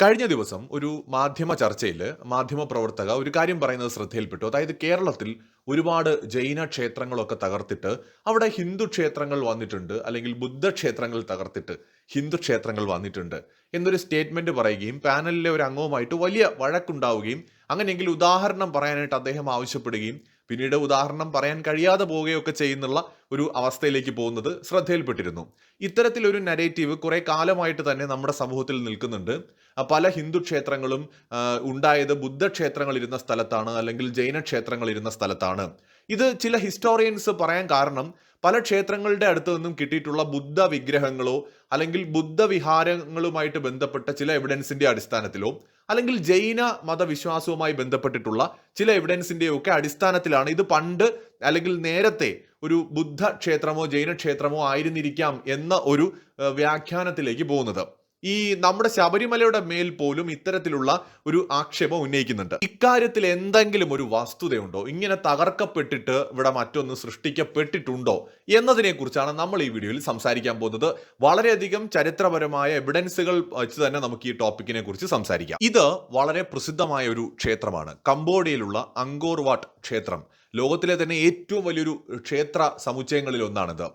കഴിഞ്ഞ ദിവസം ഒരു മാധ്യമ ചർച്ചയിൽ മാധ്യമ പ്രവർത്തക ഒരു കാര്യം പറയുന്നത് ശ്രദ്ധയിൽപ്പെട്ടു. അതായത് കേരളത്തിൽ ഒരുപാട് ജൈന ക്ഷേത്രങ്ങളൊക്കെ തകർത്തിട്ട് അവിടെ ഹിന്ദു ക്ഷേത്രങ്ങൾ വന്നിട്ടുണ്ട് അല്ലെങ്കിൽ ബുദ്ധ ക്ഷേത്രങ്ങൾ തകർത്തിട്ട് ഹിന്ദു ക്ഷേത്രങ്ങൾ വന്നിട്ടുണ്ട് എന്നൊരു സ്റ്റേറ്റ്മെന്റ് പറയുകയും പാനലിലെ ഒരു അംഗവുമായിട്ട് വലിയ വഴക്കുണ്ടാവുകയും അങ്ങനെയെങ്കിൽ ഉദാഹരണം പറയാനായിട്ട് അദ്ദേഹം ആവശ്യപ്പെടുകയും പിന്നീട് ഉദാഹരണം പറയാൻ കഴിയാതെ പോവുകയൊക്കെ ചെയ്യുന്നുള്ള ഒരു അവസ്ഥയിലേക്ക് പോകുന്നത് ശ്രദ്ധയിൽപ്പെട്ടിരുന്നു. ഇത്തരത്തിലൊരു നരേറ്റീവ് കുറെ കാലമായിട്ട് തന്നെ നമ്മുടെ സമൂഹത്തിൽ നിൽക്കുന്നുണ്ട്. പല ഹിന്ദു ക്ഷേത്രങ്ങളും ഉണ്ടായത് ബുദ്ധ ക്ഷേത്രങ്ങൾ ഇരുന്ന സ്ഥലത്താണ് അല്ലെങ്കിൽ ജൈന ക്ഷേത്രങ്ങൾ ഇരുന്ന സ്ഥലത്താണ്. ഇത് ചില ഹിസ്റ്റോറിയൻസ് പറയാൻ കാരണം പല ക്ഷേത്രങ്ങളുടെ അടുത്ത് നിന്നും കിട്ടിയിട്ടുള്ള ബുദ്ധ വിഗ്രഹങ്ങളോ അല്ലെങ്കിൽ ബുദ്ധ വിഹാരങ്ങളുമായിട്ട് ബന്ധപ്പെട്ട ചില എവിഡൻസിന്റെ അടിസ്ഥാനത്തിലോ അല്ലെങ്കിൽ ജൈന മതവിശ്വാസവുമായി ബന്ധപ്പെട്ടിട്ടുള്ള ചില എവിഡൻസിന്റെയോ ഒക്കെ അടിസ്ഥാനത്തിലാണ് ഇത് പണ്ട് അല്ലെങ്കിൽ നേരത്തെ ഒരു ബുദ്ധ ക്ഷേത്രമോ ജൈന ക്ഷേത്രമോ ആയിരുന്നിരിക്കാം എന്ന ഒരു വ്യാഖ്യാനത്തിലേക്ക് പോകുന്നത്. ഈ നമ്മുടെ ശബരിമലയുടെ മേൽ പോലും ഇത്തരത്തിലുള്ള ഒരു ആക്ഷേപം ഉന്നയിക്കുന്നുണ്ട്. ഇക്കാര്യത്തിൽ എന്തെങ്കിലും ഒരു വസ്തുതയുണ്ടോ? ഇങ്ങനെ തകർക്കപ്പെട്ടിട്ട് ഇവിടെ മറ്റൊന്ന് സൃഷ്ടിക്കപ്പെട്ടിട്ടുണ്ടോ? എന്നതിനെ കുറിച്ചാണ് നമ്മൾ ഈ വീഡിയോയിൽ സംസാരിക്കാൻ പോകുന്നത്. വളരെയധികം ചരിത്രപരമായ എവിഡൻസുകൾ വെച്ച് തന്നെ നമുക്ക് ഈ ടോപ്പിക്കിനെ കുറിച്ച് സംസാരിക്കാം. ഇത് വളരെ പ്രസിദ്ധമായ ഒരു ക്ഷേത്രമാണ്. കംബോഡിയയിലുള്ള അങ്കോർവാട്ട് ക്ഷേത്രം. ലോകത്തിലെ തന്നെ ഏറ്റവും വലിയൊരു ക്ഷേത്ര സമുച്ചയങ്ങളിൽ ഒന്നാണിത്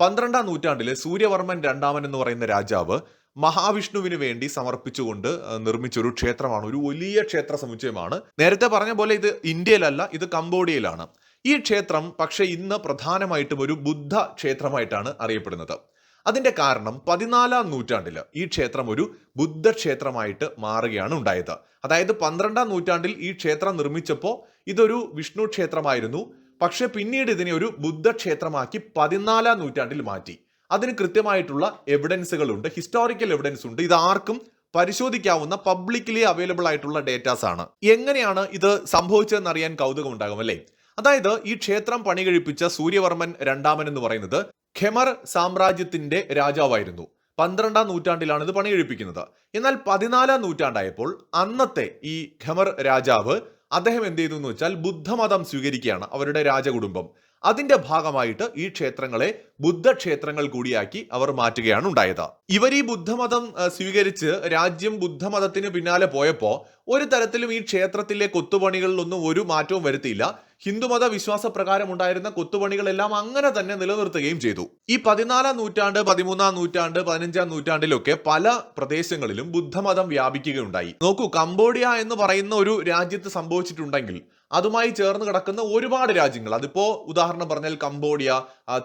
പന്ത്രണ്ടാം നൂറ്റാണ്ടിൽ സൂര്യവർമ്മൻ രണ്ടാമൻ എന്ന് പറയുന്ന രാജാവ് മഹാവിഷ്ണുവിന് വേണ്ടി സമർപ്പിച്ചുകൊണ്ട് നിർമ്മിച്ച ഒരു ക്ഷേത്രമാണ്. ഒരു വലിയ ക്ഷേത്ര സമുച്ചയമാണ്. നേരത്തെ പറഞ്ഞ പോലെ ഇത് ഇന്ത്യയിലല്ല ഇത് കംബോഡിയയിലാണ്. ഈ ക്ഷേത്രം പക്ഷേ ഇന്ന് പ്രധാനമായിട്ടും ഒരു ബുദ്ധ ക്ഷേത്രമായിട്ടാണ് അറിയപ്പെടുന്നത്. അതിന്റെ കാരണം പതിനാലാം നൂറ്റാണ്ടിൽ ഈ ക്ഷേത്രം ഒരു ബുദ്ധ ക്ഷേത്രമായിട്ട് മാറുകയാണ് ഉണ്ടായത്. അതായത് പന്ത്രണ്ടാം നൂറ്റാണ്ടിൽ ഈ ക്ഷേത്രം നിർമ്മിച്ചപ്പോൾ ഇതൊരു വിഷ്ണു ക്ഷേത്രമായിരുന്നു. പക്ഷേ പിന്നീട് ഇതിനെ ഒരു ബുദ്ധക്ഷേത്രമാക്കി പതിനാലാം നൂറ്റാണ്ടിൽ മാറ്റി. അതിന് കൃത്യമായിട്ടുള്ള എവിഡൻസുകൾ ഉണ്ട് ഹിസ്റ്റോറിക്കൽ എവിഡൻസ് ഉണ്ട്. ഇത് ആർക്കും പരിശോധിക്കാവുന്ന പബ്ലിക്കലി അവൈലബിൾ ആയിട്ടുള്ള ഡേറ്റാസ് ആണ്. എങ്ങനെയാണ് ഇത് സംഭവിച്ചതെന്ന് അറിയാൻ കൗതുകം ഉണ്ടാകും അല്ലേ? അതായത് ഈ ക്ഷേത്രം പണി കഴിപ്പിച്ച സൂര്യവർമ്മൻ രണ്ടാമൻ എന്ന് പറയുന്നത് ഖെമർ സാമ്രാജ്യത്തിന്റെ രാജാവായിരുന്നു. പന്ത്രണ്ടാം നൂറ്റാണ്ടിലാണ് ഇത് പണി കഴിപ്പിക്കുന്നത്. എന്നാൽ പതിനാലാം നൂറ്റാണ്ടായപ്പോൾ അന്നത്തെ ഈ ഖെമർ രാജാവ് അദ്ദേഹം എന്ത് ചെയ്തു എന്ന് വെച്ചാൽ ബുദ്ധമതം സ്വീകരിക്കുകയാണ്. അവരുടെ രാജകുടുംബം. അതിന്റെ ഭാഗമായിട്ട് ഈ ക്ഷേത്രങ്ങളെ ബുദ്ധക്ഷേത്രങ്ങൾ കൂടിയാക്കി അവർ മാറ്റുകയാണ് ഉണ്ടായത്. ഇവർ ഈ ബുദ്ധമതം സ്വീകരിച്ച് രാജ്യം ബുദ്ധമതത്തിന് പിന്നാലെ പോയപ്പോൾ ഒരു തരത്തിലും ഈ ക്ഷേത്രത്തിലെ കൊത്തുപണികളിലൊന്നും ഒരു മാറ്റവും വരുത്തിയില്ല. ഹിന്ദുമത വിശ്വാസ പ്രകാരം ഉണ്ടായിരുന്ന കൊത്തുപണികളെല്ലാം അങ്ങനെ തന്നെ നിലനിർത്തുകയും ചെയ്തു. ഈ പതിനാലാം നൂറ്റാണ്ട് പതിമൂന്നാം നൂറ്റാണ്ട് പതിനഞ്ചാം നൂറ്റാണ്ടിലൊക്കെ പല പ്രദേശങ്ങളിലും ബുദ്ധമതം വ്യാപിക്കുകയുണ്ടായി. നോക്കൂ കംബോഡിയ എന്ന് പറയുന്ന ഒരു രാജ്യത്ത് സംഭവിച്ചിട്ടുണ്ടെങ്കിൽ അതുമായി ചേർന്ന് കിടക്കുന്ന ഒരുപാട് രാജ്യങ്ങൾ. അതിപ്പോ ഉദാഹരണം പറഞ്ഞാൽ കംബോഡിയ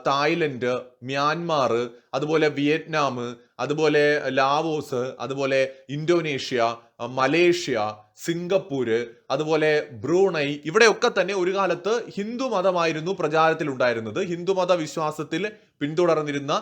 തായ്ലൻഡ് മ്യാൻമാർ അതുപോലെ വിയറ്റ്നാം അതുപോലെ ലാവോസ് അതുപോലെ ഇന്തോനേഷ്യ മലേഷ്യ സിംഗപ്പൂര് അതുപോലെ ബ്രൂണൈ ഇവിടെയൊക്കെ തന്നെ ഒരു കാലത്ത് ഹിന്ദു മതമായിരുന്നു പ്രചാരത്തിലുണ്ടായിരുന്നത്. ഹിന്ദുമത വിശ്വാസത്തിൽ പിന്തുടർന്നിരുന്ന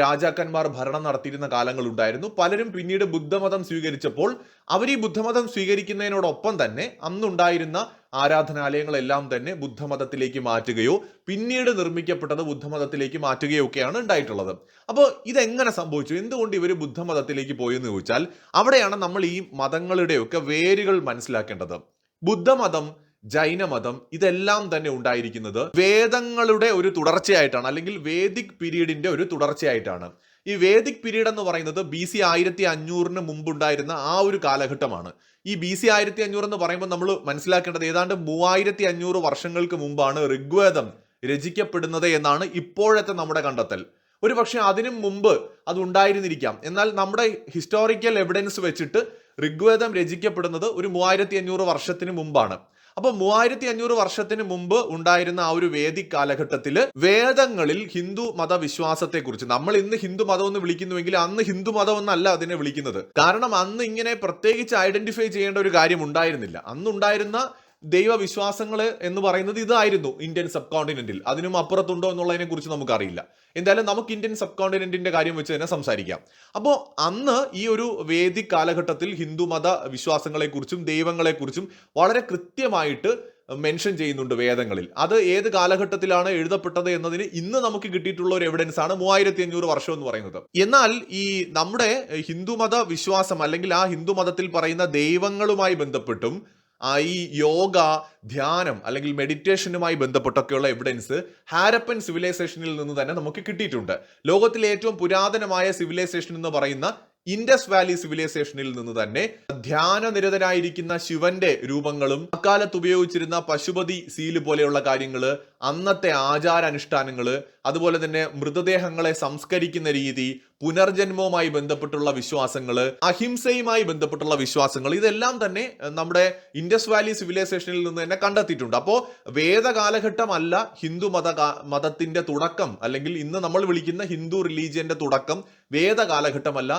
രാജാക്കന്മാർ ഭരണം നടത്തിയിരുന്ന കാലങ്ങൾ ഉണ്ടായിരുന്നു പലരും പിന്നീട് ബുദ്ധമതം സ്വീകരിച്ചപ്പോൾ അവർ ഈ ബുദ്ധമതം സ്വീകരിക്കുന്നതിനോടൊപ്പം തന്നെ അന്നുണ്ടായിരുന്ന ആരാധനാലയങ്ങളെല്ലാം തന്നെ ബുദ്ധമതത്തിലേക്ക് മാറ്റുകയോ പിന്നീട് നിർമ്മിക്കപ്പെട്ടത് ബുദ്ധമതത്തിലേക്ക് മാറ്റുകയോ ഒക്കെയാണ് ഉണ്ടായിട്ടുള്ളത്. അപ്പോൾ ഇതെങ്ങനെ സംഭവിച്ചു? എന്തുകൊണ്ട് ഇവർ ബുദ്ധമതത്തിലേക്ക് പോയെന്ന് ചോദിച്ചാൽ അവിടെയാണ് നമ്മൾ ഈ മതങ്ങളുടെയൊക്കെ വേരുകൾ മനസ്സിലാക്കേണ്ടത്. ബുദ്ധമതം ജൈനമതം ഇതെല്ലാം തന്നെ ഉണ്ടായിരിക്കുന്നത് വേദങ്ങളുടെ ഒരു തുടർച്ചയായിട്ടാണ് അല്ലെങ്കിൽ വേദിക് പീരീഡിന്റെ ഒരു തുടർച്ചയായിട്ടാണ്. ഈ വേദിക് പീരീഡ് എന്ന് പറയുന്നത് ബി സി ആയിരത്തി അഞ്ഞൂറിന് മുമ്പുണ്ടായിരുന്ന ആ ഒരു കാലഘട്ടമാണ്. ഈ ബി സി ആയിരത്തി അഞ്ഞൂറ് എന്ന് പറയുമ്പോൾ നമ്മൾ മനസ്സിലാക്കേണ്ടത് ഏതാണ്ട് മൂവായിരത്തി അഞ്ഞൂറ് വർഷങ്ങൾക്ക് മുമ്പാണ് ഋഗ്വേദം രചിക്കപ്പെടുന്നത് എന്നാണ് ഇപ്പോഴത്തെ നമ്മുടെ കണ്ടെത്തൽ. ഒരു പക്ഷെ അതിനു മുമ്പ് അത് ഉണ്ടായിരുന്നിരിക്കാം. എന്നാൽ നമ്മുടെ ഹിസ്റ്റോറിക്കൽ എവിഡൻസ് വെച്ചിട്ട് ഋഗ്വേദം രചിക്കപ്പെടുന്നത് ഒരു മൂവായിരത്തി അഞ്ഞൂറ് വർഷത്തിന് മുമ്പാണ്. അപ്പൊ മൂവായിരത്തി അഞ്ഞൂറ് വർഷത്തിന് മുമ്പ് ഉണ്ടായിരുന്ന ആ ഒരു വേദിക് കാലഘട്ടത്തിൽ വേദങ്ങളിൽ ഹിന്ദു മതവിശ്വാസത്തെ കുറിച്ച് നമ്മൾ ഇന്ന് ഹിന്ദു മതം എന്ന് വിളിക്കുന്നുവെങ്കിൽ അന്ന് ഹിന്ദു മതം എന്നല്ല അതിനെ വിളിക്കുന്നത്. കാരണം അന്ന് ഇങ്ങനെ പ്രത്യേകിച്ച് ഐഡന്റിഫൈ ചെയ്യേണ്ട ഒരു കാര്യം ഉണ്ടായിരുന്നില്ല. അന്നുണ്ടായിരുന്ന ദൈവവിശ്വാസങ്ങൾ എന്ന് പറയുന്നത് ഇതായിരുന്നു ഇന്ത്യൻ സബ് കോണ്ടിനെന്റിൽ അതിനും അപ്പുറത്തുണ്ടോ എന്നുള്ളതിനെ കുറിച്ച് നമുക്കറിയില്ല. എന്തായാലും നമുക്ക് ഇന്ത്യൻ സബ് കോണ്ടിനെന്റിന്റെ കാര്യം വെച്ച് തന്നെ സംസാരിക്കാം. അപ്പോൾ അന്ന് ഈ ഒരു വേദിക് കാലഘട്ടത്തിൽ ഹിന്ദു മത വിശ്വാസങ്ങളെക്കുറിച്ചും ദൈവങ്ങളെക്കുറിച്ചും വളരെ കൃത്യമായിട്ട് മെൻഷൻ ചെയ്യുന്നുണ്ട് വേദങ്ങളിൽ. അത് ഏത് കാലഘട്ടത്തിലാണ് എഴുതപ്പെട്ടത് എന്നതിന് ഇന്ന് നമുക്ക് കിട്ടിയിട്ടുള്ള ഒരു എവിഡൻസ് ആണ് മൂവായിരത്തി അഞ്ഞൂറ് വർഷം എന്ന് പറയുന്നത്. എന്നാൽ ഈ നമ്മുടെ ഹിന്ദുമത വിശ്വാസം അല്ലെങ്കിൽ ആ ഹിന്ദുമതത്തിൽ പറയുന്ന ദൈവങ്ങളുമായി ബന്ധപ്പെട്ടും ഈ യോഗ ധ്യാനം അല്ലെങ്കിൽ മെഡിറ്റേഷനുമായി ബന്ധപ്പെട്ടൊക്കെയുള്ള എവിഡൻസ് ഹാരപ്പൻ സിവിലൈസേഷനിൽ നിന്ന് തന്നെ നമുക്ക് കിട്ടിയിട്ടുണ്ട്. ലോകത്തിലെ ഏറ്റവും പുരാതനമായ സിവിലൈസേഷൻ എന്ന് പറയുന്ന ഇൻഡസ് വാലി സിവിലൈസേഷനിൽ നിന്ന് തന്നെ ധ്യാന നിരതനായിരിക്കുന്ന ശിവന്റെ രൂപങ്ങളും അക്കാലത്ത് ഉപയോഗിച്ചിരുന്ന പശുപതി സീൽ പോലെയുള്ള കാര്യങ്ങൾ അന്നത്തെ ആചാരാനുഷ്ഠാനങ്ങൾ അതുപോലെ തന്നെ മൃതദേഹങ്ങളെ സംസ്കരിക്കുന്ന രീതി പുനർജന്മവുമായി ബന്ധപ്പെട്ടുള്ള വിശ്വാസങ്ങൾ അഹിംസയുമായി ബന്ധപ്പെട്ടുള്ള വിശ്വാസങ്ങൾ ഇതെല്ലാം തന്നെ നമ്മുടെ ഇൻഡസ് വാലി സിവിലൈസേഷനിൽ നിന്ന് തന്നെ കണ്ടെത്തിയിട്ടുണ്ട്. അപ്പോൾ വേദകാലഘട്ടമല്ല ഹിന്ദു മത മതത്തിന്റെ തുടക്കം അല്ലെങ്കിൽ ഇന്ന് നമ്മൾ വിളിക്കുന്ന ഹിന്ദു റിലീജിയന്റെ തുടക്കം വേദകാലഘട്ടമല്ല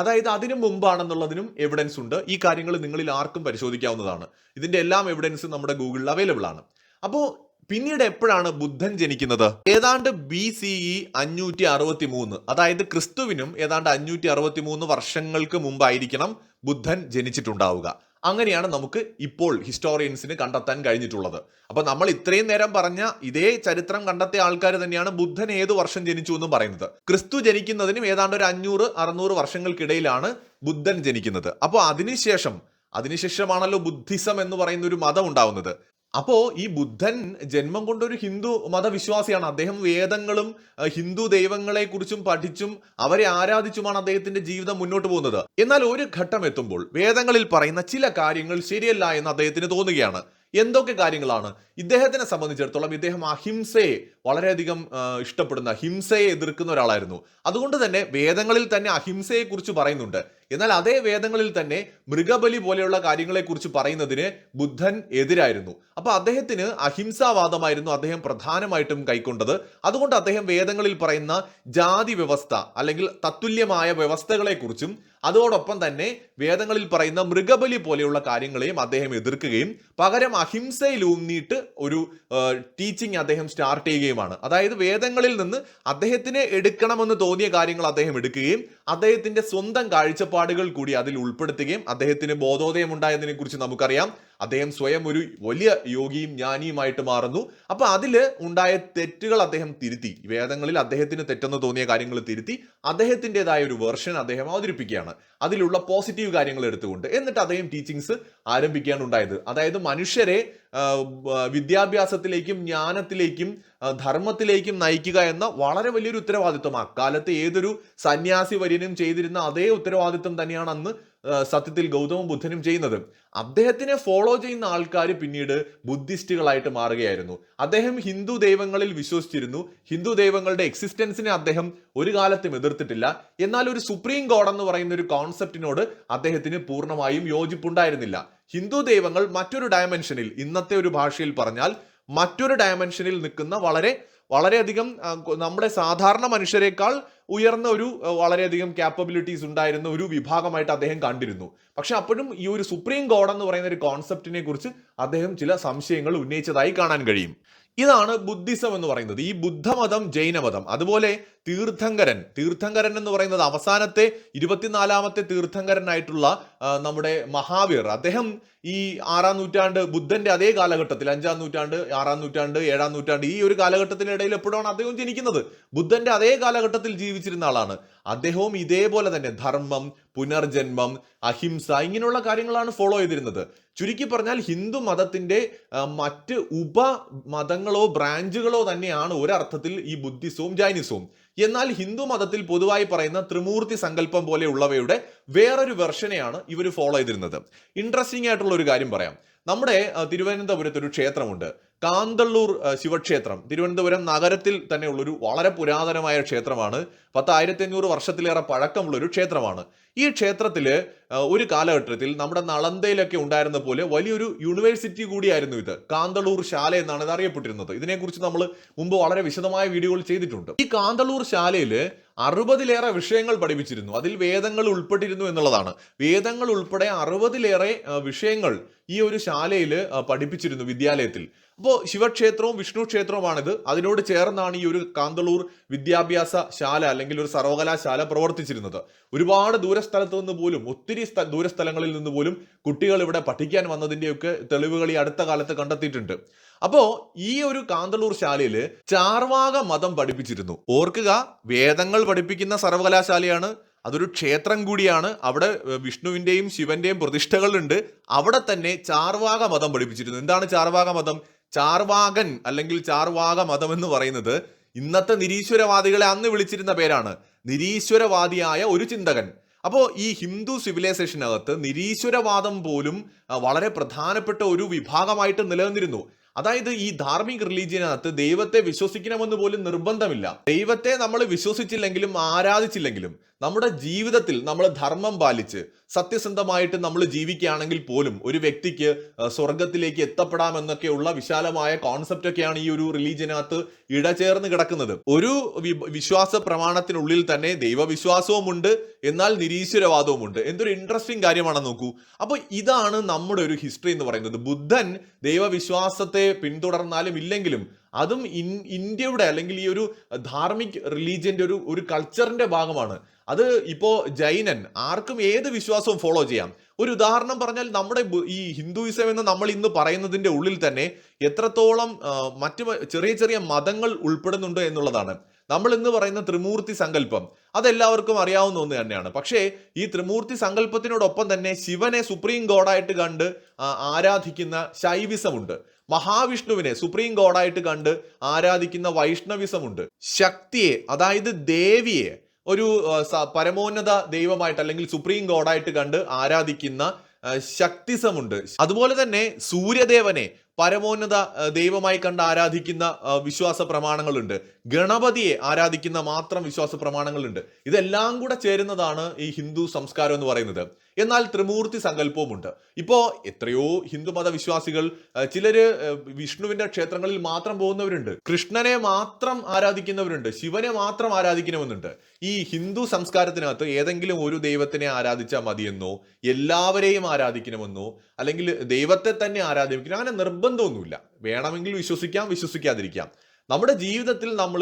അതായത് അതിനു മുമ്പാണെന്നുള്ളതിനും എവിഡൻസ് ഉണ്ട്. ഈ കാര്യങ്ങൾ നിങ്ങളിൽ ആർക്കും പരിശോധിക്കാവുന്നതാണ്. ഇതിന്റെ എല്ലാം എവിഡൻസ് നമ്മുടെ ഗൂഗിളിൽ അവൈലബിൾ ആണ്. അപ്പോൾ പിന്നീട് എപ്പോഴാണ് ബുദ്ധൻ ജനിക്കുന്നത്? ഏതാണ്ട് ബി സി ഇ അഞ്ഞൂറ്റി അറുപത്തി മൂന്ന് അതായത് ക്രിസ്തുവിനും ഏതാണ്ട് അഞ്ഞൂറ്റി അറുപത്തി മൂന്ന് വർഷങ്ങൾക്ക് മുമ്പായിരിക്കണം ബുദ്ധൻ ജനിച്ചിട്ടുണ്ടാവുക. അങ്ങനെയാണ് നമുക്ക് ഇപ്പോൾ ഹിസ്റ്റോറിയൻസിന് കണ്ടെത്താൻ കഴിഞ്ഞിട്ടുള്ളത്. അപ്പൊ നമ്മൾ ഇത്രയും നേരം പറഞ്ഞ ഇതേ ചരിത്രം കണ്ടെത്തിയ ആൾക്കാർ തന്നെയാണ് ബുദ്ധൻ ഏത് വർഷം ജനിച്ചു എന്നും പറയുന്നത്. ക്രിസ്തു ജനിക്കുന്നതിനും ഏതാണ്ട് ഒരു അഞ്ഞൂറ് അറുന്നൂറ് വർഷങ്ങൾക്കിടയിലാണ് ബുദ്ധൻ ജനിക്കുന്നത്. അപ്പോൾ അതിനുശേഷം അതിനുശേഷമാണല്ലോ ബുദ്ധിസം എന്ന് പറയുന്ന ഒരു മതം ഉണ്ടാവുന്നത്. അപ്പോ ഈ ബുദ്ധൻ ജന്മം കൊണ്ടൊരു ഹിന്ദു മതവിശ്വാസിയാണ്. അദ്ദേഹം വേദങ്ങളും ഹിന്ദു ദൈവങ്ങളെ കുറിച്ചും പഠിച്ചും അവരെ ആരാധിച്ചുമാണ് അദ്ദേഹത്തിന്റെ ജീവിതം മുന്നോട്ട് പോകുന്നത്. എന്നാൽ ഒരു ഘട്ടം എത്തുമ്പോൾ വേദങ്ങളിൽ പറയുന്ന ചില കാര്യങ്ങൾ ശരിയല്ല എന്ന് അദ്ദേഹത്തിന് തോന്നുകയാണ്. എന്തൊക്കെ കാര്യങ്ങളാണ്? ഇദ്ദേഹത്തിനെ സംബന്ധിച്ചിടത്തോളം ഇദ്ദേഹം അഹിംസയെ വളരെയധികം ഇഷ്ടപ്പെടുന്ന ഹിംസയെ എതിർക്കുന്ന ഒരാളായിരുന്നു. അതുകൊണ്ട് തന്നെ വേദങ്ങളിൽ തന്നെ അഹിംസയെ കുറിച്ച് പറയുന്നുണ്ട്. എന്നാൽ അതേ വേദങ്ങളിൽ തന്നെ മൃഗബലി പോലെയുള്ള കാര്യങ്ങളെക്കുറിച്ച് പറയുന്നതിന് ബുദ്ധൻ എതിരായിരുന്നു. അപ്പൊ അദ്ദേഹത്തിന് അഹിംസാവാദമായിരുന്നു അദ്ദേഹം പ്രധാനമായിട്ടും കൈക്കൊണ്ടത്. അതുകൊണ്ട് അദ്ദേഹം വേദങ്ങളിൽ പറയുന്ന ജാതി വ്യവസ്ഥ അല്ലെങ്കിൽ തത്തുല്യമായ വ്യവസ്ഥകളെക്കുറിച്ചും അതോടൊപ്പം തന്നെ വേദങ്ങളിൽ പറയുന്ന മൃഗബലി പോലെയുള്ള കാര്യങ്ങളെയും അദ്ദേഹം എതിർക്കുകയും പകരം അഹിംസയിലൂന്നിയിട്ട് ഒരു ടീച്ചിങ് അദ്ദേഹം സ്റ്റാർട്ട് ചെയ്യുകയുമാണ്. അതായത് വേദങ്ങളിൽ നിന്ന് അദ്ദേഹത്തിന് എടുക്കണമെന്ന് തോന്നിയ കാര്യങ്ങൾ അദ്ദേഹം എടുക്കുകയും അദ്ദേഹത്തിന്റെ സ്വന്തം കാഴ്ചപ്പാടുകൾ കൂടി അതിൽ ഉൾപ്പെടുത്തുകയും അദ്ദേഹത്തിന് ബോധോദയം ഉണ്ടായതിനെ കുറിച്ച് നമുക്കറിയാം. അദ്ദേഹം സ്വയം ഒരു വലിയ യോഗിയും ജ്ഞാനിയുമായിട്ട് മാറുന്നു. അപ്പൊ അതിൽ ഉണ്ടായ തെറ്റുകൾ അദ്ദേഹം തിരുത്തി. വേദങ്ങളിൽ അദ്ദേഹത്തിന് തെറ്റെന്ന് തോന്നിയ കാര്യങ്ങൾ തിരുത്തി. അദ്ദേഹത്തിന്റെതായ ഒരു വെർഷൻ അദ്ദേഹം അവതരിപ്പിക്കുകയാണ്. അതിലുള്ള പോസിറ്റീവ് കാര്യങ്ങൾ എടുത്തുകൊണ്ട്. എന്നിട്ട് അദ്ദേഹം ടീച്ചിങ്സ് ആരംഭിക്കുകയാണ് ഉണ്ടായത്. അതായത് മനുഷ്യരെ വിദ്യാഭ്യാസത്തിലേക്കും ജ്ഞാനത്തിലേക്കും ധർമ്മത്തിലേക്കും നയിക്കുക എന്ന വളരെ വലിയൊരു ഉത്തരവാദിത്വം. അക്കാലത്ത് ഏതൊരു സന്യാസി വര്യനും ചെയ്തിരുന്ന അതേ ഉത്തരവാദിത്വം തന്നെയാണ് അന്ന് സത്യത്തിൽ ഗൗതമ ബുദ്ധനും ചെയ്യുന്നത്. അദ്ദേഹത്തിനെ ഫോളോ ചെയ്യുന്ന ആൾക്കാർ പിന്നീട് ബുദ്ധിസ്റ്റുകളായിട്ട് മാറുകയായിരുന്നു. അദ്ദേഹം ഹിന്ദു ദൈവങ്ങളിൽ വിശ്വസിച്ചിരുന്നു. ഹിന്ദു ദൈവങ്ങളുടെ എക്സിസ്റ്റൻസിനെ അദ്ദേഹം ഒരു കാലത്തും എതിർത്തിട്ടില്ല. എന്നാൽ ഒരു സുപ്രീം ഗോഡ് എന്ന് പറയുന്ന ഒരു കോൺസെപ്റ്റിനോട് അദ്ദേഹത്തിന് പൂർണമായും യോജിപ്പുണ്ടായിരുന്നില്ല. ഹിന്ദു ദൈവങ്ങൾ മറ്റൊരു ഡയമെൻഷനിൽ ഇന്നത്തെ ഒരു ഭാഷയിൽ പറഞ്ഞാൽ മറ്റൊരു ഡയമെൻഷനിൽ നിൽക്കുന്ന വളരെ വളരെയധികം നമ്മുടെ സാധാരണ മനുഷ്യരെക്കാൾ ഉയർന്ന ഒരു വളരെയധികം ക്യാപ്പബിലിറ്റീസ് ഉണ്ടായിരുന്ന ഒരു വിഭാഗമായിട്ട് അദ്ദേഹം കണ്ടിരുന്നു. പക്ഷെ അപ്പോഴും ഈ ഒരു സുപ്രീം കോഡ് എന്ന് പറയുന്ന ഒരു കോൺസെപ്റ്റിനെ കുറിച്ച് അദ്ദേഹം ചില സംശയങ്ങൾ ഉന്നയിച്ചതായി കാണാൻ കഴിയും. ഇതാണ് ബുദ്ധിസം എന്ന് പറയുന്നത്. ഈ ബുദ്ധമതം ജൈനമതം. അതുപോലെ തീർത്ഥങ്കരൻ. തീർത്ഥങ്കരൻ എന്ന് പറയുന്നത് അവസാനത്തെ ഇരുപത്തിനാലാമത്തെ തീർത്ഥങ്കരനായിട്ടുള്ള നമ്മുടെ മഹാവീർ. അദ്ദേഹം ഈ ആറാം നൂറ്റാണ്ട് ബുദ്ധന്റെ അതേ കാലഘട്ടത്തിൽ അഞ്ചാം നൂറ്റാണ്ട് ആറാം നൂറ്റാണ്ട് ഏഴാം നൂറ്റാണ്ട് ഈ ഒരു കാലഘട്ടത്തിനിടയിൽ എപ്പോഴാണ് അദ്ദേഹം ജനിക്കുന്നത്? ബുദ്ധന്റെ അതേ കാലഘട്ടത്തിൽ ജീവിച്ചിരുന്ന ആളാണ്. അദ്ദേഹവും ഇതേപോലെ തന്നെ ധർമ്മം പുനർജന്മം അഹിംസ ഇങ്ങനെയുള്ള കാര്യങ്ങളാണ് ഫോളോ ചെയ്തിരുന്നത്. ചുരുക്കി പറഞ്ഞാൽ ഹിന്ദു മതത്തിന്റെ മറ്റ് ഉപ മതങ്ങളോ ബ്രാഞ്ചുകളോ തന്നെയാണ് ഒരർത്ഥത്തിൽ ഈ ബുദ്ധിസവും ജൈനിസവും. എന്നാൽ ഹിന്ദു മതത്തിൽ പൊതുവായി പറയുന്ന ത്രിമൂർത്തി സങ്കല്പം പോലെയുള്ളവയുടെ വേറൊരു വെർഷനെയാണ് ഇവർ ഫോളോ ചെയ്തിരുന്നത്. ഇൻട്രസ്റ്റിംഗ് ആയിട്ടുള്ള ഒരു കാര്യം പറയാം. നമ്മുടെ തിരുവനന്തപുരത്ത് ഒരു ക്ഷേത്രമുണ്ട്. കാന്തള്ളൂർ ശിവക്ഷേത്രം. തിരുവനന്തപുരം നഗരത്തിൽ തന്നെയുള്ളൊരു വളരെ പുരാതനമായ ക്ഷേത്രമാണ്. പത്തായിരത്തി അഞ്ഞൂറ് വർഷത്തിലേറെ പഴക്കമുള്ളൊരു ക്ഷേത്രമാണ്. ഈ ക്ഷേത്രത്തിൽ ഒരു കാലഘട്ടത്തിൽ നമ്മുടെ നളന്തയിലൊക്കെ ഉണ്ടായിരുന്ന പോലെ വലിയൊരു യൂണിവേഴ്സിറ്റി കൂടിയായിരുന്നു ഇത്. കാന്തളൂർ ശാല എന്നാണ് ഇത് അറിയപ്പെട്ടിരുന്നത്. ഇതിനെക്കുറിച്ച് നമ്മൾ മുമ്പ് വളരെ വിശദമായ വീഡിയോകൾ ചെയ്തിട്ടുണ്ട്. ഈ കാന്തളൂർ ശാലയിൽ അറുപതിലേറെ വിഷയങ്ങൾ പഠിപ്പിച്ചിരുന്നു. അതിൽ വേദങ്ങൾ ഉൾപ്പെട്ടിരുന്നു എന്നുള്ളതാണ്. വേദങ്ങൾ ഉൾപ്പെടെ അറുപതിലേറെ വിഷയങ്ങൾ ഈ ഒരു ശാലയിൽ പഠിപ്പിച്ചിരുന്നു വിദ്യാലയത്തിൽ. അപ്പോൾ ശിവക്ഷേത്രവും വിഷ്ണു ക്ഷേത്രവുമാണിത് അതിനോട് ചേർന്നാണ് ഈ ഒരു കാന്തളൂർ വിദ്യാഭ്യാസ ശാല അല്ലെങ്കിൽ ഒരു സർവകലാശാല പ്രവർത്തിച്ചിരുന്നത്. ഒരുപാട് ദൂരസ്ഥലത്ത് നിന്ന് പോലും ഒത്തിരി സ്ഥ ദൂരസ്ഥലങ്ങളിൽ നിന്ന് പോലും കുട്ടികൾ ഇവിടെ പഠിക്കാൻ വന്നതിന്റെയൊക്കെ തെളിവുകൾ ഈ അടുത്ത കാലത്ത് കണ്ടെത്തിയിട്ടുണ്ട്. അപ്പോ ഈ ഒരു കാന്തളൂർ ശാലയിൽ ചാർവാക മതം പഠിപ്പിച്ചിരുന്നു. ഓർക്കുക വേദങ്ങൾ പഠിപ്പിക്കുന്ന സർവകലാശാലയാണ് അതൊരു ക്ഷേത്രം കൂടിയാണ് അവിടെ വിഷ്ണുവിന്റെയും ശിവന്റെയും പ്രതിഷ്ഠകളുണ്ട് അവിടെ തന്നെ ചാർവാക മതം പഠിപ്പിച്ചിരുന്നു. എന്താണ് ചാർവാക മതം? ചാർവാകൻ അല്ലെങ്കിൽ ചാർവാക മതം എന്ന് പറയുന്നത് ഇന്നത്തെ നിരീശ്വരവാദികളെ അന്ന് വിളിച്ചിരുന്ന പേരാണ്. നിരീശ്വരവാദിയായ ഒരു ചിന്തകൻ. അപ്പോൾ ഈ ഹിന്ദു സിവിലൈസേഷനകത്ത് നിരീശ്വരവാദം പോലും വളരെ പ്രധാനപ്പെട്ട ഒരു വിഭാഗമായിട്ട് നിലനിന്നിരുന്നു. അതായത് ഈ ധാർമ്മിക റിലീജിയനകത്ത് ദൈവത്തെ വിശ്വസിക്കണമെന്ന് പോലും നിർബന്ധമില്ല. ദൈവത്തെ നമ്മൾ വിശ്വസിച്ചില്ലെങ്കിലും ആരാധിച്ചില്ലെങ്കിലും നമ്മുടെ ജീവിതത്തിൽ നമ്മൾ ധർമ്മം പാലിച്ച് സത്യസന്ധമായിട്ട് നമ്മൾ ജീവിക്കുകയാണെങ്കിൽ പോലും ഒരു വ്യക്തിക്ക് സ്വർഗത്തിലേക്ക് എത്തപ്പെടാമെന്നൊക്കെയുള്ള വിശാലമായ കോൺസെപ്റ്റ് ഒക്കെയാണ് ഈ ഒരു റിലീജിയനകത്ത് ഇടചേർന്ന് കിടക്കുന്നത്. ഒരു വിശ്വാസ പ്രമാണത്തിനുള്ളിൽ തന്നെ ദൈവവിശ്വാസവുമുണ്ട് എന്നാൽ നിരീശ്വരവാദവുമുണ്ട്. എന്തൊരു ഇൻട്രസ്റ്റിംഗ് കാര്യമാണെന്ന് നോക്കൂ. അപ്പോൾ ഇതാണ് നമ്മുടെ ഒരു ഹിസ്റ്ററി എന്ന് പറയുന്നത്. ബുദ്ധൻ ദൈവവിശ്വാസത്തെ പിന്തുടർന്നാലും ഇല്ലെങ്കിലും അതും ഇന്ത്യയുടെ അല്ലെങ്കിൽ ഈ ഒരു ധാർമ്മിക് റിലീജിയന്റെ ഒരു ഒരു കൾച്ചറിന്റെ ഭാഗമാണ്. അത് ഇപ്പോ ജൈനൻ ആർക്കും ഏത് വിശ്വാസവും ഫോളോ ചെയ്യാം. ഒരു ഉദാഹരണം പറഞ്ഞാൽ നമ്മുടെ ഈ ഹിന്ദുയിസം എന്ന് നമ്മൾ ഇന്ന് പറയുന്നതിന്റെ ഉള്ളിൽ തന്നെ എത്രത്തോളം മറ്റ് ചെറിയ ചെറിയ മതങ്ങൾ ഉൾപ്പെടുന്നുണ്ട് എന്നുള്ളതാണ്. നമ്മൾ ഇന്ന് പറയുന്ന ത്രിമൂർത്തി സങ്കല്പം അതെല്ലാവർക്കും അറിയാവുന്ന ഒന്ന് തന്നെയാണ്. പക്ഷേ ഈ ത്രിമൂർത്തി സങ്കല്പത്തിനോടൊപ്പം തന്നെ ശിവനെ സുപ്രീം ഗോഡായിട്ട് കണ്ട് ആരാധിക്കുന്ന ശൈവിസമുണ്ട്. മഹാവിഷ്ണുവിനെ സുപ്രീം ഗോഡായിട്ട് കണ്ട് ആരാധിക്കുന്ന വൈഷ്ണവിസമുണ്ട്. ശക്തിയെ അതായത് ദേവിയെ ഒരു പരമോന്നത ദൈവമായിട്ട് അല്ലെങ്കിൽ സുപ്രീം ഗോഡായിട്ട് കണ്ട് ആരാധിക്കുന്ന ശക്തിസമുണ്ട്. അതുപോലെ തന്നെ സൂര്യദേവനെ പരമോന്നത ദൈവമായി കണ്ട് ആരാധിക്കുന്ന വിശ്വാസ പ്രമാണങ്ങളുണ്ട്. ഗണപതിയെ ആരാധിക്കുന്ന മാത്രം വിശ്വാസ പ്രമാണങ്ങളുണ്ട്. ഇതെല്ലാം കൂടെ ചേരുന്നതാണ് ഈ ഹിന്ദു സംസ്കാരം എന്ന് പറയുന്നത്. എന്നാൽ ത്രിമൂർത്തി സങ്കല്പവുമുണ്ട്. ഇപ്പോൾ എത്രയോ ഹിന്ദു മതവിശ്വാസികൾ ചിലര് വിഷ്ണുവിന്റെ ക്ഷേത്രങ്ങളിൽ മാത്രം പോകുന്നവരുണ്ട്. കൃഷ്ണനെ മാത്രം ആരാധിക്കുന്നവരുണ്ട്. ശിവനെ മാത്രം ആരാധിക്കണമെന്നുണ്ട്. ഈ ഹിന്ദു സംസ്കാരത്തിനകത്ത് ഏതെങ്കിലും ഒരു ദൈവത്തിനെ ആരാധിച്ചാൽ മതിയെന്നോ എല്ലാവരെയും ആരാധിക്കണമെന്നോ അല്ലെങ്കിൽ ദൈവത്തെ തന്നെ ആരാധിക്കണം അങ്ങനെ നിർബന്ധമൊന്നുമില്ല. വേണമെങ്കിൽ വിശ്വസിക്കാം വിശ്വസിക്കാതിരിക്കാം. നമ്മുടെ ജീവിതത്തിൽ നമ്മൾ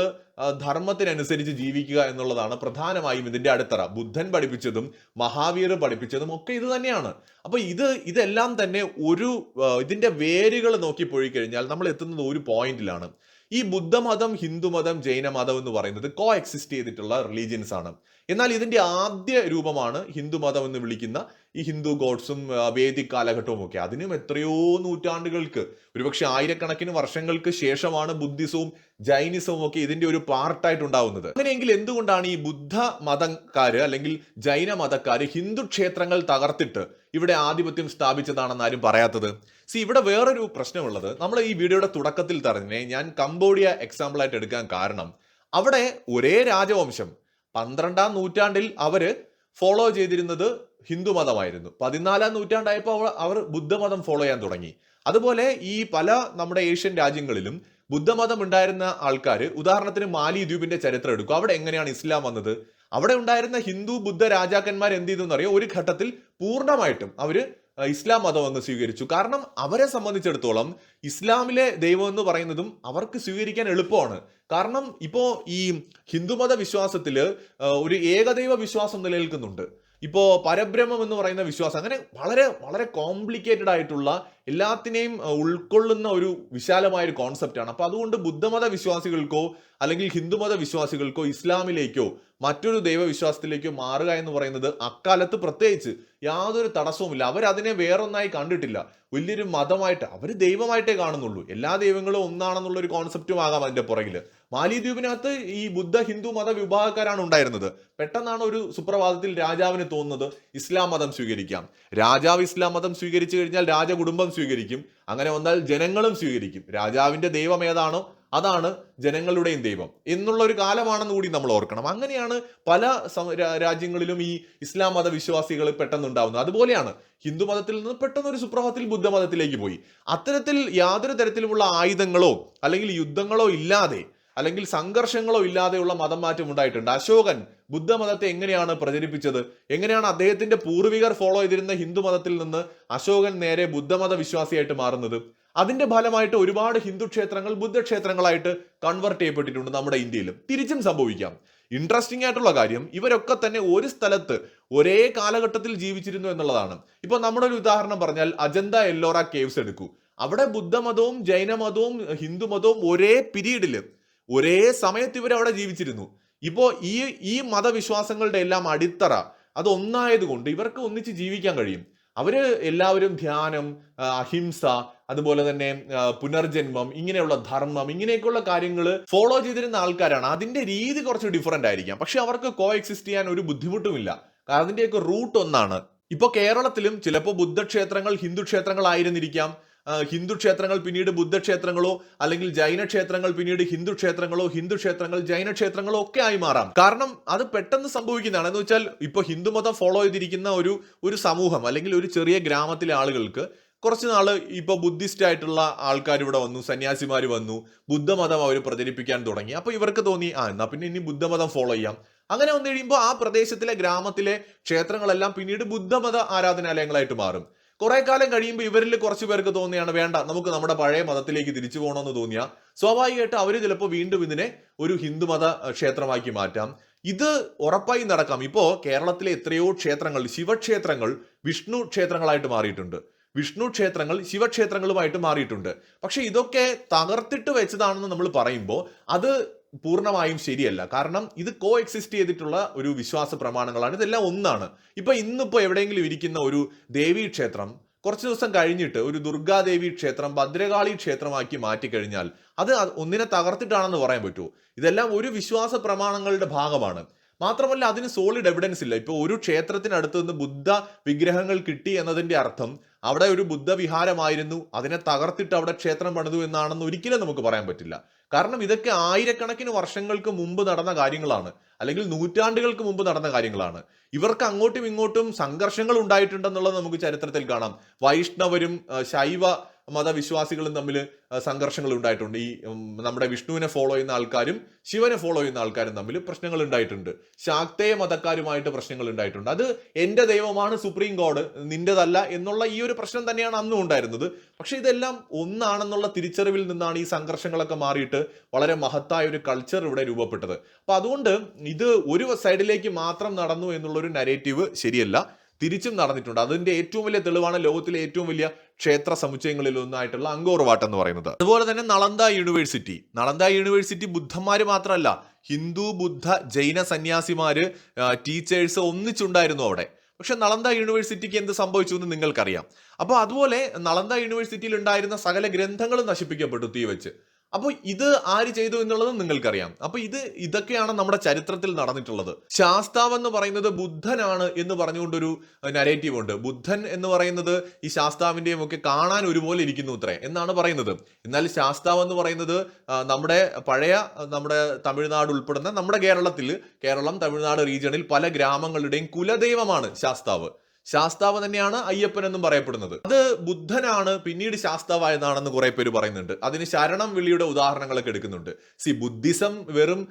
ധർമ്മത്തിനനുസരിച്ച് ജീവിക്കുക എന്നുള്ളതാണ് പ്രധാനമായും ഇതിന്റെ അടിത്തറ. ബുദ്ധൻ പഠിപ്പിച്ചതും മഹാവീർ പഠിപ്പിച്ചതും ഒക്കെ ഇത് തന്നെയാണ്. അപ്പൊ ഇത് ഇതെല്ലാം തന്നെ ഒരു ഇതിന്റെ വേരുകൾ നോക്കി പോയി കഴിഞ്ഞാൽ നമ്മൾ എത്തുന്നത് ഒരു പോയിന്റിലാണ്. ഈ ബുദ്ധമതം ഹിന്ദുമതം ജൈനമതം എന്ന് പറയുന്നത് കോ എക്സിസ്റ്റ് ചെയ്തിട്ടുള്ള റിലീജിയൻസ് ആണ്. എന്നാൽ ഇതിന്റെ ആദ്യ രൂപമാണ് ഹിന്ദുമതം എന്ന് വിളിക്കുന്ന ഈ ഹിന്ദു ഗോഡ്സും വേദിക് കാലഘട്ടവും ഒക്കെ. അതിനും എത്രയോ നൂറ്റാണ്ടുകൾക്ക് ഒരുപക്ഷെ ആയിരക്കണക്കിന് വർഷങ്ങൾക്ക് ശേഷമാണ് ബുദ്ധിസവും ജൈനിസവും ഒക്കെ ഇതിന്റെ ഒരു പാർട്ടായിട്ട് ഉണ്ടാവുന്നത് അങ്ങനെയെങ്കിൽ എന്തുകൊണ്ടാണ് ഈ ബുദ്ധ മതക്കാര് അല്ലെങ്കിൽ ജൈന മതക്കാര് ഹിന്ദു ക്ഷേത്രങ്ങൾ തകർത്തിട്ട് ഇവിടെ ആധിപത്യം സ്ഥാപിച്ചതാണെന്ന് ആരും പറയാത്തത്? സി ഇവിടെ വേറൊരു പ്രശ്നമുള്ളത്. നമ്മൾ ഈ വീഡിയോയുടെ തുടക്കത്തിൽ തന്നെ ഞാൻ കംബോഡിയ എക്സാമ്പിൾ ആയിട്ട് എടുക്കാൻ കാരണം അവിടെ ഒരേ രാജവംശം പന്ത്രണ്ടാം നൂറ്റാണ്ടിൽ അവർ ഫോളോ ചെയ്തിരുന്നത് ഹിന്ദു മതമായിരുന്നു. പതിനാലാം നൂറ്റാണ്ടായപ്പോൾ അവർ ബുദ്ധമതം ഫോളോ ചെയ്യാൻ തുടങ്ങി. അതുപോലെ ഈ പല നമ്മുടെ ഏഷ്യൻ രാജ്യങ്ങളിലും ബുദ്ധമതം ഉണ്ടായിരുന്ന ആൾക്കാർ ഉദാഹരണത്തിന് മാലി ദ്വീപിന്റെ ചരിത്രം എടുക്കും. അവിടെ എങ്ങനെയാണ് ഇസ്ലാം വന്നത്? അവിടെ ഉണ്ടായിരുന്ന ഹിന്ദു ബുദ്ധ രാജാക്കന്മാർ എന്ത് ചെയ്തു എന്നറിയോ ഒരു ഘട്ടത്തിൽ പൂർണമായിട്ടും അവർ ഇസ്ലാം മതം അങ്ങ് സ്വീകരിച്ചു. കാരണം അവരെ സംബന്ധിച്ചിടത്തോളം ഇസ്ലാമിലെ ദൈവം എന്ന് പറയുന്നതും അവർക്ക് സ്വീകരിക്കാൻ എളുപ്പമാണ്. കാരണം ഇപ്പോ ഈ ഹിന്ദുമത വിശ്വാസത്തിൽ ഒരു ഏകദൈവ വിശ്വാസം നിലനിൽക്കുന്നുണ്ട്. ഇപ്പോ പരബ്രഹ്മം എന്ന് പറയുന്ന വിശ്വാസം അങ്ങനെ വളരെ വളരെ കോംപ്ലിക്കേറ്റഡ് ആയിട്ടുള്ള എല്ലാത്തിനെയും ഉൾക്കൊള്ളുന്ന ഒരു വിശാലമായ ഒരു കോൺസെപ്റ്റാണ് അപ്പോൾ അതുകൊണ്ട് ബുദ്ധമത വിശ്വാസികൾക്കോ അല്ലെങ്കിൽ ഹിന്ദുമത വിശ്വാസികൾക്കോ ഇസ്ലാമിലേക്കോ മറ്റൊരു ദൈവവിശ്വാസത്തിലേക്കോ മാറുക എന്ന് പറയുന്നത് അക്കാലത്ത് പ്രത്യേകിച്ച് യാതൊരു തടസ്സവുമില്ല. അവരതിനെ വേറൊന്നായി കണ്ടിട്ടില്ല. വലിയൊരു മതമായിട്ട് അവർ ദൈവമായിട്ടേ കാണുന്നുള്ളൂ. എല്ലാ ദൈവങ്ങളും ഒന്നാണെന്നുള്ള ഒരു കോൺസെപ്റ്റും ആകാം അതിന്റെ പുറകിൽ മാലിദ്വീപിനകത്ത് ഈ ബുദ്ധ ഹിന്ദു മത വിഭാഗക്കാരാണ് ഉണ്ടായിരുന്നത്. പെട്ടെന്നാണ് ഒരു സുപ്രഭാതത്തിൽ രാജാവിന് തോന്നുന്നത് ഇസ്ലാം മതം സ്വീകരിക്കാം. രാജാവ് ഇസ്ലാം മതം സ്വീകരിച്ചു കഴിഞ്ഞാൽ രാജകുടുംബം സ്വീകരിക്കും. അങ്ങനെ വന്നാൽ ജനങ്ങളും സ്വീകരിക്കും. രാജാവിന്റെ ദൈവം ഏതാണോ അതാണ് ജനങ്ങളുടെയും ദൈവം. എന്നുള്ള ഒരു കാലമാണെന്ന് കൂടി നമ്മൾ ഓർക്കണം. അങ്ങനെയാണ് പല രാജ്യങ്ങളിലും ഈ ഇസ്ലാം മത വിശ്വാസികൾ പെട്ടെന്നുണ്ടാവുന്നത്. അതുപോലെയാണ് ഹിന്ദു മതത്തിൽ നിന്ന് പെട്ടെന്ന് ഒരു സുപ്രഭാതത്തിൽ ബുദ്ധമതത്തിലേക്ക് പോയി. അത്തരത്തിൽ യാതൊരു തരത്തിലുമുള്ള ആയുധങ്ങളോ അല്ലെങ്കിൽ യുദ്ധങ്ങളോ ഇല്ലാതെ അല്ലെങ്കിൽ സംഘർഷങ്ങളോ ഇല്ലാതെയുള്ള മതം മാറ്റം ഉണ്ടായിട്ടുണ്ട്. അശോകൻ ബുദ്ധമതത്തെ എങ്ങനെയാണ് പ്രചരിപ്പിച്ചത്? എങ്ങനെയാണ് അദ്ദേഹത്തിന്റെ പൂർവികർ ഫോളോ ചെയ്തിരുന്ന ഹിന്ദു മതത്തിൽ നിന്ന് അശോകൻ നേരെ ബുദ്ധമത വിശ്വാസിയായിട്ട് മാറുന്നത്? അതിന്റെ ഫലമായിട്ട് ഒരുപാട് ഹിന്ദു ക്ഷേത്രങ്ങൾ ബുദ്ധക്ഷേത്രങ്ങളായിട്ട് കൺവെർട്ട് ചെയ്യപ്പെട്ടിട്ടുണ്ട് നമ്മുടെ ഇന്ത്യയിലും. തിരിച്ചും സംഭവിക്കാം. ഇൻട്രസ്റ്റിംഗ് ആയിട്ടുള്ള കാര്യം ഇവരൊക്കെ തന്നെ ഒരു സ്ഥലത്ത് ഒരേ കാലഘട്ടത്തിൽ ജീവിച്ചിരുന്നു എന്നുള്ളതാണ്. ഇപ്പൊ നമ്മുടെ ഒരു ഉദാഹരണം പറഞ്ഞാൽ അജന്ത എല്ലോറ കേവ്സ് എടുക്കൂ. അവിടെ ബുദ്ധമതവും ജൈനമതവും ഹിന്ദുമതവും ഒരേ പീരീഡിൽ ഒരേ സമയത്ത് ഇവരവിടെ ജീവിച്ചിരുന്നു. ഇപ്പോ ഈ ഈ മതവിശ്വാസങ്ങളുടെ എല്ലാം അടിത്തറ അത് ഒന്നായതുകൊണ്ട് ഇവർക്ക് ഒന്നിച്ച് ജീവിക്കാൻ കഴിയും. അവർ എല്ലാവരും ധ്യാനം അഹിംസ അതുപോലെ തന്നെ പുനർജന്മം ഇങ്ങനെയുള്ള ധർമ്മം ഇങ്ങനെയൊക്കെയുള്ള കാര്യങ്ങൾ ഫോളോ ചെയ്തിരുന്ന ആൾക്കാരാണ്. അതിന്റെ രീതി കുറച്ച് ഡിഫറെന്റ് ആയിരിക്കാം. പക്ഷെ അവർക്ക് കോ എക്സിസ്റ്റ് ചെയ്യാൻ ഒരു ബുദ്ധിമുട്ടുമില്ല. കാരണം അതിന്റെയൊക്കെ റൂട്ട് ഒന്നാണ്. ഇപ്പൊ കേരളത്തിലും ചിലപ്പോൾ ബുദ്ധക്ഷേത്രങ്ങൾ ഹിന്ദു ക്ഷേത്രങ്ങളായിരുന്നിരിക്കാം. ഹിന്ദു ക്ഷേത്രങ്ങൾ പിന്നീട് ബുദ്ധക്ഷേത്രങ്ങളോ അല്ലെങ്കിൽ ജൈന ക്ഷേത്രങ്ങൾ പിന്നീട് ഹിന്ദു ക്ഷേത്രങ്ങളോ ഹിന്ദു ക്ഷേത്രങ്ങൾ ജൈന ക്ഷേത്രങ്ങളോ ഒക്കെ ആയി മാറാം. കാരണം അത് പെട്ടെന്ന് സംഭവിക്കുന്നതാണ്. എന്ന് വെച്ചാൽ ഇപ്പൊ ഹിന്ദുമതം ഫോളോ ചെയ്തിരിക്കുന്ന ഒരു ഒരു സമൂഹം അല്ലെങ്കിൽ ഒരു ചെറിയ ഗ്രാമത്തിലെ ആളുകൾക്ക് കുറച്ച് നാൾ ഇപ്പോൾ ബുദ്ധിസ്റ്റ് ആയിട്ടുള്ള ആൾക്കാർ ഇവിടെ വന്നു സന്യാസിമാർ വന്നു ബുദ്ധമതം അവർ പ്രചരിപ്പിക്കാൻ തുടങ്ങി. അപ്പോൾ ഇവർക്ക് തോന്നി ആ എന്നാൽ പിന്നെ ഇനി ബുദ്ധമതം ഫോളോ ചെയ്യാം. അങ്ങനെ വന്നു കഴിയുമ്പോൾ ആ പ്രദേശത്തിലെ ഗ്രാമത്തിലെ ക്ഷേത്രങ്ങളെല്ലാം പിന്നീട് ബുദ്ധമത ആരാധനാലയങ്ങളായിട്ട് മാറും. കുറെ കാലം കഴിയുമ്പോൾ ഇവരിൽ കുറച്ച് പേർക്ക് തോന്നിയാണ് വേണ്ട നമുക്ക് നമ്മുടെ പഴയ മതത്തിലേക്ക് തിരിച്ചു പോകണമെന്ന് തോന്നിയ. സ്വാഭാവികമായിട്ട് അവർ ചിലപ്പോൾ വീണ്ടും ഇതിനെ ഒരു ഹിന്ദുമത ക്ഷേത്രമാക്കി മാറ്റാം. ഇത് ഉറപ്പായി നടക്കാം. ഇപ്പോൾ കേരളത്തിലെ എത്രയോ ക്ഷേത്രങ്ങൾ ശിവക്ഷേത്രങ്ങൾ വിഷ്ണു ക്ഷേത്രങ്ങളായിട്ട് മാറിയിട്ടുണ്ട്. വിഷ്ണു ക്ഷേത്രങ്ങൾ ശിവക്ഷേത്രങ്ങളുമായിട്ട് മാറിയിട്ടുണ്ട്. പക്ഷെ ഇതൊക്കെ തകർത്തിട്ട് വെച്ചതാണെന്ന് നമ്മൾ പറയുമ്പോൾ അത് പൂർണമായും ശരിയല്ല. കാരണം ഇത് കോ എക്സിസ്റ്റ് ചെയ്തിട്ടുള്ള ഒരു വിശ്വാസ പ്രമാണങ്ങളാണ്. ഇതെല്ലാം ഒന്നാണ്. ഇപ്പൊ ഇന്നിപ്പോ എവിടെയെങ്കിലും ഇരിക്കുന്ന ഒരു ദേവീ ക്ഷേത്രം കുറച്ച് ദിവസം കഴിഞ്ഞിട്ട് ഒരു ദുർഗാദേവി ക്ഷേത്രം ഭദ്രകാളി ക്ഷേത്രമാക്കി മാറ്റിക്കഴിഞ്ഞാൽ അത് അത് ഒന്നിനെ തകർത്തിട്ടാണെന്ന് പറയാൻ പറ്റുമോ? ഇതെല്ലാം ഒരു വിശ്വാസ പ്രമാണങ്ങളുടെ ഭാഗമാണ്. മാത്രമല്ല അതിന് സോളിഡ് എവിഡൻസ് ഇല്ല. ഇപ്പോൾ ഒരു ക്ഷേത്രത്തിനടുത്ത് നിന്ന് ബുദ്ധ വിഗ്രഹങ്ങൾ കിട്ടി എന്നതിന്റെ അർത്ഥം അവിടെ ഒരു ബുദ്ധ വിഹാരമായിരുന്നു. അതിനെ തകർത്തിട്ട് അവിടെ ക്ഷേത്രം പണിതു എന്നാണെന്ന് ഒരിക്കലും നമുക്ക് പറയാൻ പറ്റില്ല. കാരണം ഇതൊക്കെ ആയിരക്കണക്കിന് വർഷങ്ങൾക്ക് മുമ്പ് നടന്ന കാര്യങ്ങളാണ്. അല്ലെങ്കിൽ നൂറ്റാണ്ടുകൾക്ക് മുമ്പ് നടന്ന കാര്യങ്ങളാണ്. ഇവർക്ക് അങ്ങോട്ടും ഇങ്ങോട്ടും സംഘർഷങ്ങൾ ഉണ്ടായിട്ടുണ്ടെന്നുള്ളത് നമുക്ക് ചരിത്രത്തിൽ കാണാം. വൈഷ്ണവരും ശൈവ മതവിശ്വാസികളും തമ്മിൽ സംഘർഷങ്ങൾ ഉണ്ടായിട്ടുണ്ട്. ഈ നമ്മുടെ വിഷ്ണുവിനെ ഫോളോ ചെയ്യുന്ന ആൾക്കാരും ശിവനെ ഫോളോ ചെയ്യുന്ന ആൾക്കാരും തമ്മിൽ പ്രശ്നങ്ങൾ ഉണ്ടായിട്ടുണ്ട്. ശാക്തേയ മതക്കാരുമായിട്ട് പ്രശ്നങ്ങൾ ഉണ്ടായിട്ടുണ്ട്. അത് എന്റെ ദൈവമാണ് സുപ്രീം കോഡ് നിന്റേതല്ല എന്നുള്ള ഈ ഒരു പ്രശ്നം തന്നെയാണ് അന്നും ഉണ്ടായിരുന്നത്. പക്ഷെ ഇതെല്ലാം ഒന്നാണെന്നുള്ള തിരിച്ചറിവിൽ നിന്നാണ് ഈ സംഘർഷങ്ങളൊക്കെ മാറിയിട്ട് വളരെ മഹത്തായ ഒരു കൾച്ചർ ഇവിടെ രൂപപ്പെട്ടത്. അപ്പൊ അതുകൊണ്ട് ഇത് ഒരു സൈഡിലേക്ക് മാത്രം നടന്നു എന്നുള്ളൊരു നരേറ്റീവ് ശരിയല്ല. തിരിച്ചും നടന്നിട്ടുണ്ട്. അതിന്റെ ഏറ്റവും വലിയ തെളിവാണ് ലോകത്തിലെ ഏറ്റവും വലിയ ക്ഷേത്ര സമുച്ചയങ്ങളിൽ ഒന്നായിട്ടുള്ള അങ്കോർ വാട്ട് എന്ന് പറയുന്നത്. അതുപോലെ തന്നെ നളന്ദ യൂണിവേഴ്സിറ്റി. നളന്ദ യൂണിവേഴ്സിറ്റി ബുദ്ധന്മാര് മാത്രമല്ല ഹിന്ദു ബുദ്ധ ജൈന സന്യാസിമാര് ടീച്ചേഴ്സ് ഒന്നിച്ചുണ്ടായിരുന്നു അവിടെ. പക്ഷെ നളന്ദ യൂണിവേഴ്സിറ്റിക്ക് എന്ത് സംഭവിച്ചു എന്ന് നിങ്ങൾക്കറിയാം. അപ്പോൾ അതുപോലെ നളന്ദ യൂണിവേഴ്സിറ്റിയിൽ ഉണ്ടായിരുന്ന സകല ഗ്രന്ഥങ്ങളും നശിപ്പിക്കപ്പെട്ടു തീ വെച്ച് അപ്പോൾ ഇത് ആര് ചെയ്തു എന്നുള്ളത് നിങ്ങൾക്കറിയാം. അപ്പോൾ ഇത് ഇതൊക്കെയാണ് നമ്മുടെ ചരിത്രത്തിൽ നടന്നിട്ടുള്ളത്. ശാസ്താവ് എന്ന് പറയുന്നത് ബുദ്ധനാണ് എന്ന് പറഞ്ഞുകൊണ്ടൊരു നരേറ്റീവ് ഉണ്ട്. ബുദ്ധൻ എന്ന് പറയുന്നത് ഈ ശാസ്താവിന്റെയും ഒക്കെ കാണാൻ ഒരുപോലെ ഇരിക്കുന്നു ഇത്രേ. എന്നാണ് പറയുന്നത്. എന്നാൽ ശാസ്താവ് എന്ന് പറയുന്നത് നമ്മുടെ പഴയ നമ്മുടെ തമിഴ്നാട് ഉൾപ്പെടുന്ന നമ്മുടെ കേരളത്തിൽ കേരളം തമിഴ്നാട് റീജിയണിൽ പല ഗ്രാമങ്ങളുടെയും കുലദൈവമാണ് ശാസ്താവ്. ശാസ്താവ് തന്നെയാണ് അയ്യപ്പൻ എന്നും പറയപ്പെടുന്നത്. അത് ബുദ്ധനാണ് പിന്നീട് ശാസ്താവായതാണെന്ന് കുറെ പേര് പറയുന്നുണ്ട്. അതിന് ശരണം വിളിയുടെ ഉദാഹരണങ്ങളൊക്കെ എടുക്കുന്നുണ്ട്. സി ബുദ്ധിസം വെറും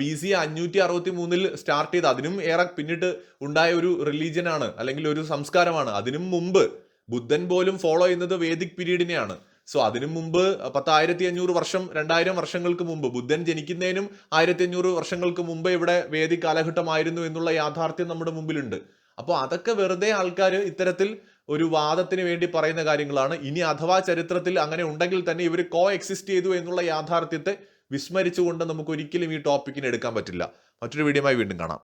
ബി സി അഞ്ഞൂറ്റി അറുപത്തി മൂന്നിൽ സ്റ്റാർട്ട് ചെയ്ത് അതിനും ഏറെ പിന്നീട് ഉണ്ടായ ഒരു റിലീജിയൻ ആണ് അല്ലെങ്കിൽ ഒരു സംസ്കാരമാണ്. അതിനും മുമ്പ് ബുദ്ധൻ പോലും ഫോളോ ചെയ്യുന്നത് വേദിക് പീരീഡിനെയാണ്. സോ അതിനു മുമ്പ് പത്തായിരത്തി അഞ്ഞൂറ് വർഷം രണ്ടായിരം വർഷങ്ങൾക്ക് മുമ്പ് ബുദ്ധൻ ജനിക്കുന്നതിനും ആയിരത്തി അഞ്ഞൂറ് വർഷങ്ങൾക്ക് മുമ്പ് ഇവിടെ വേദി കാലഘട്ടമായിരുന്നു എന്നുള്ള യാഥാർത്ഥ്യം നമ്മുടെ മുമ്പിലുണ്ട്. അപ്പോൾ അതൊക്കെ വെറുതെ ആൾക്കാർ ഇത്തരത്തിൽ ഒരു വാദത്തിന് വേണ്ടി പറയുന്ന കാര്യങ്ങളാണ്. ഇനി അഥവാ ചരിത്രത്തിൽ അങ്ങനെ ഉണ്ടെങ്കിൽ തന്നെ ഇവർ കോ എക്സിസ്റ്റ് ചെയ്തു എന്നുള്ള യാഥാർത്ഥ്യത്തെ വിസ്മരിച്ചുകൊണ്ട് നമുക്ക് ഒരിക്കലും ഈ ടോപ്പിക്കിന് എടുക്കാൻ പറ്റില്ല. മറ്റൊരു വീഡിയോയുമായി വീണ്ടും കാണാം.